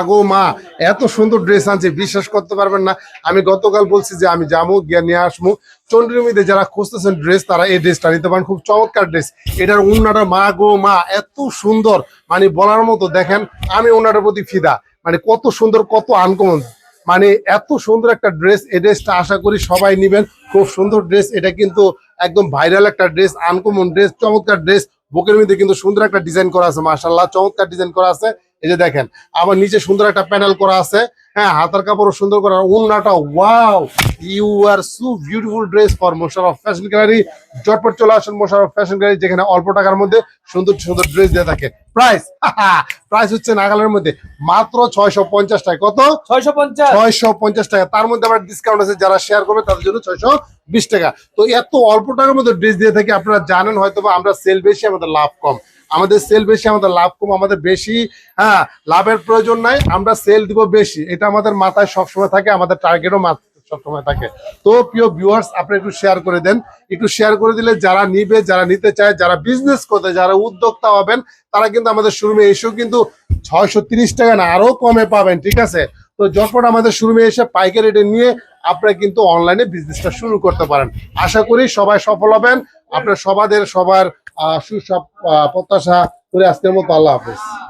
আগো মা, এত সুন্দর ড্রেস আনছে, বিশ্বাস করতে পারবেন না। আমি গতকাল বলছি যে আমি যাব, গিয়ে নিয়ে আসব। চন্দ্রমিতে যারা খুঁজতেছেন ড্রেস তারা এই ড্রেসটা নিতে পারেন। খুব চমৎকার ড্রেস এটার উন্নাটা মা গো মা, এত সুন্দর। মানে বলার মতো, দেখেন, আমি ওনাটার প্রতি ফিদা। মানে কত সুন্দর, কত আনকমন মানে এত সুন্দর একটা ড্রেস এই ড্রেসটা আশা করি সবাই নিবেন। খুব সুন্দর ড্রেস এটা কিন্তু একদম ভাইরাল একটা ড্রেস আনকমন ড্রেস চমৎকার ড্রেস বুকের মধ্যে কিন্তু সুন্দর একটা ডিজাইন করা আছে মার্শাল্লাহ চমৎকার ডিজাইন করা আছে। এই যে দেখেন আবার নিচে সুন্দর একটা প্যানেল করা আছে। হ্যাঁ হাতার কাপড়ও সুন্দর করা। উন্নাটা wow you are so beautiful dress for Mosharraf fashion gallery জটপট চলে আসুন মোশারফ ফ্যাশন গ্যালারি যেখানে অল্প টাকার মধ্যে সুন্দর সুন্দর ড্রেস দিয়ে থাকে। প্রাইস প্রাইস হচ্ছে নাগালের মধ্যে মাত্র ছয়শো পঞ্চাশ টাকা। কত? ছয়শো পঞ্চাশ। ছয়শো পঞ্চাশ টাকা। তার মধ্যে আবার ডিসকাউন্ট আছে যারা শেয়ার করবে তাদের জন্য ছয়শো বিশ টাকা। তো এত অল্প টাকার মধ্যে ড্রেস দিয়ে থাকে আপনারা জানেন হয়তো বা আমরা সেল বেশি আমাদের লাভ কম। আমাদের সেল বেশি, আমাদের লাভ কম, আমাদের বেশি হ্যাঁ লাভের প্রয়োজন নাই, আমরা সেল দিব বেশি। এটা আমাদের মাথায় সবসময় থাকে, আমাদের টার্গেটও সবসময় থাকে। তো প্রিয় ভিউয়ার্স আপনি একটু শেয়ার করে দেন। একটু শেয়ার করে দিলে যারা নিবে, যারা নিতে চায়, যারা বিজনেস করতে, যারা উদ্যোক্তা হবেন, তারা কিন্তু আমাদের শোরুমে এসেও কিন্তু ছয়শো টাকা না, আরও কমে পাবেন, ঠিক আছে? তো যখন আমাদের শোরুমে এসে পাইকারি রেটে নিয়ে আপনারা কিন্তু অনলাইনে বিজনেসটা শুরু করতে পারেন। আশা করি সবাই সফল হবেন। আপনার সবাদের সবার সুসব প্রত্যাশা করে আজকের মতো আল্লাহ হাফেজ।